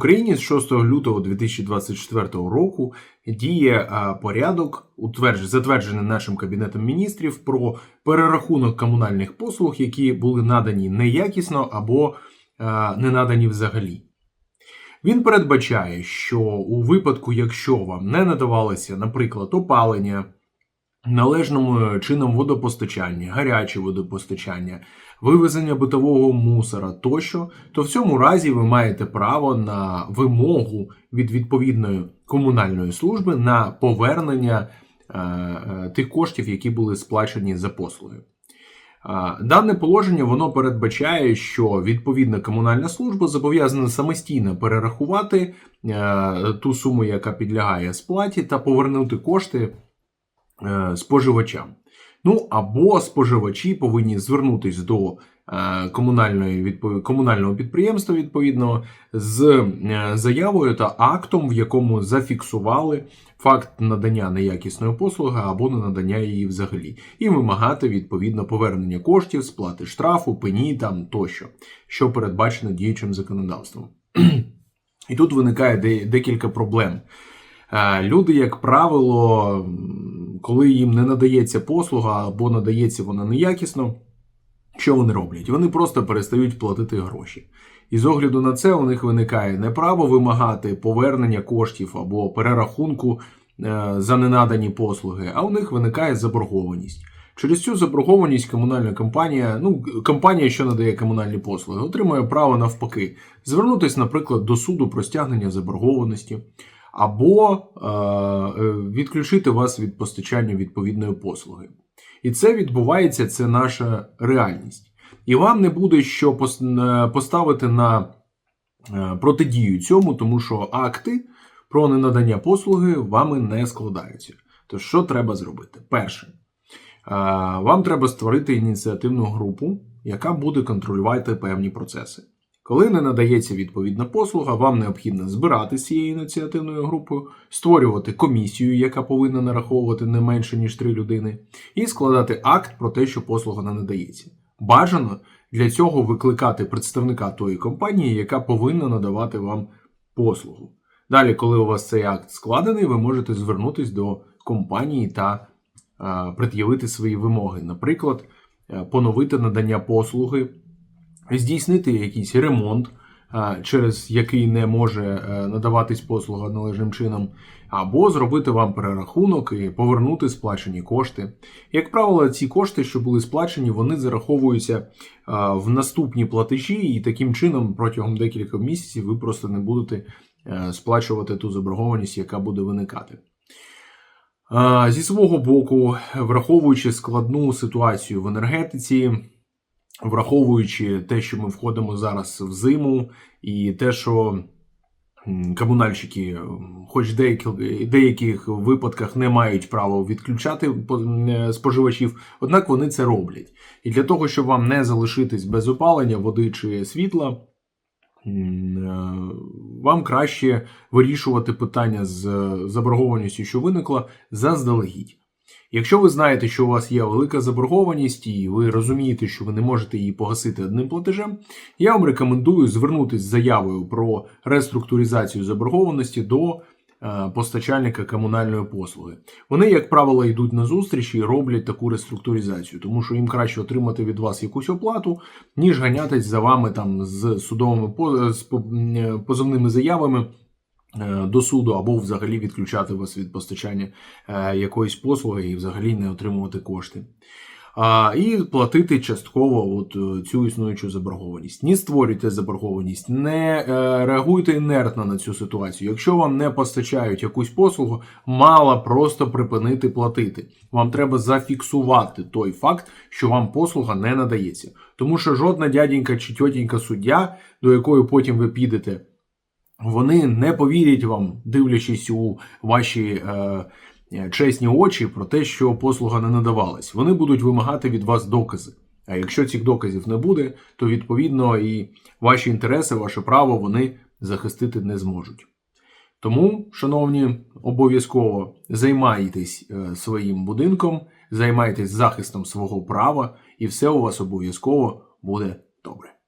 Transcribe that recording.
26 лютого 2024 року діє е, порядок, затверджений нашим кабінетом міністрів, про перерахунок комунальних послуг, які були надані неякісно або е, не надані взагалі. Він передбачає, що у випадку, якщо вам не надавалося, наприклад, опалення, належним чином водопостачання, гаряче водопостачання, вивезення битового мусора тощо, то в цьому разі ви маєте право на вимогу від відповідної комунальної служби на повернення е, е, тих коштів, які були сплачені за послуги. Дане положення воно передбачає, що відповідна комунальна служба зобов'язана самостійно перерахувати е, ту суму, яка підлягає сплаті, та повернути кошти споживачам. Ну або споживачі повинні звернутися до е, комунальної комунального підприємства відповідного з е, заявою та актом, в якому зафіксували факт надання неякісної послуги або не надання її взагалі, і вимагати відповідно повернення коштів, сплати штрафу, пені там тощо, що передбачено діючим законодавством. І тут виникає де- декілька проблем. Е, Люди, як правило, коли їм не надається послуга або надається вона неякісно, що вони роблять? Вони просто перестають платити гроші. І з огляду на це у них виникає не право вимагати повернення коштів або перерахунку е, за ненадані послуги, а у них виникає заборгованість. Через цю заборгованість комунальна компанія, ну компанія, що надає комунальні послуги, отримує право навпаки звернутися, наприклад, до суду про стягнення заборгованості, або е, е, відключити вас від постачання відповідної послуги. І це відбувається, це наша реальність. І вам не буде що е, поставити на протидію цьому, тому що акти про ненадання послуги вами не складаються. То що треба зробити? Перше, вам треба створити ініціативну групу, яка буде контролювати певні процеси. Коли не надається відповідна послуга, вам необхідно збирати з цією ініціативною групою, створювати комісію, яка повинна нараховувати не менше ніж три людини, і складати акт про те, що послуга не надається. Бажано для цього викликати представника тої компанії, яка повинна надавати вам послугу. Далі, коли у вас цей акт складений, ви можете звернутися до компанії та е, пред'явити свої вимоги. Наприклад, е, поновити надання послуги, здійснити якийсь ремонт, е, через який не може е, надаватись послуга належним чином, або зробити вам перерахунок і повернути сплачені кошти. Як правило, ці кошти, що були сплачені, вони зараховуються е, в наступні платежі, і таким чином протягом декількох місяців ви просто не будете сплачувати ту заборгованість, яка буде виникати. Зі свого боку, враховуючи складну ситуацію в енергетиці, враховуючи те, що ми входимо зараз в зиму, і те, що комунальщики, хоч в деяких, деяких випадках не мають права відключати е, споживачів, однак вони це роблять. І для того, щоб вам не залишитись без опалення, води чи світла, е, вам краще вирішувати питання з е, заборгованістю, що виникла, заздалегідь. Якщо ви знаєте, що у вас є велика заборгованість, і ви розумієте, що ви не можете її погасити одним платежем, я вам рекомендую звернутися з заявою про реструктуризацію заборгованості до е, постачальника комунальної послуги. Вони, як правило, йдуть на зустріч і роблять таку реструктуризацію, тому що їм краще отримати від вас якусь оплату, ніж ганятись за вами там з судовими е, позовними заявами до суду або взагалі відключати вас від постачання е, якоїсь послуги і взагалі не отримувати кошти. А, і платити частково от е, цю існуючу заборгованість. Не створюйте заборгованість, не е, реагуйте інертно на цю ситуацію. Якщо вам не постачають якусь послугу, мало просто припинити платити. Вам треба зафіксувати той факт, що вам послуга не надається. Тому що жодна дяденька чи тьотенька суддя, до якої потім ви підете, вони не повірять вам, дивлячись у ваші е, е, чесні очі про те, що послуга не надавалась. Вони будуть вимагати від вас докази. А якщо цих доказів не буде, то відповідно і ваші інтереси, ваше право вони захистити не зможуть. Тому, шановні, обов'язково займайтесь е, своїм будинком, займайтесь захистом свого права, і все у вас обов'язково буде добре.